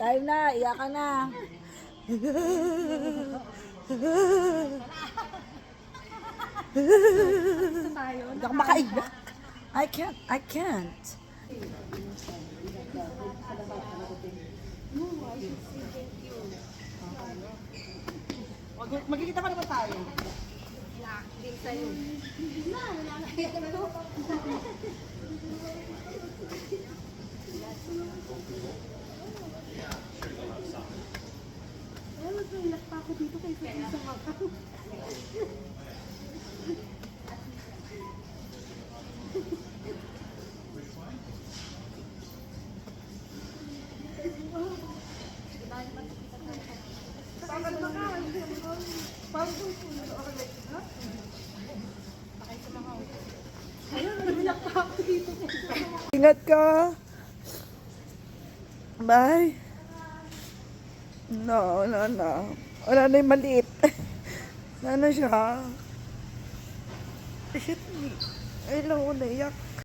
Time na, iyak ka na. Hindi ako makaiyak. I can't, I can't. Mag- Magkikita pa naman tayo. Ingat ka. Bye. No, no, no. Wala na yung maliit. Wala na siya. Shit. Ay lang ko naiyak.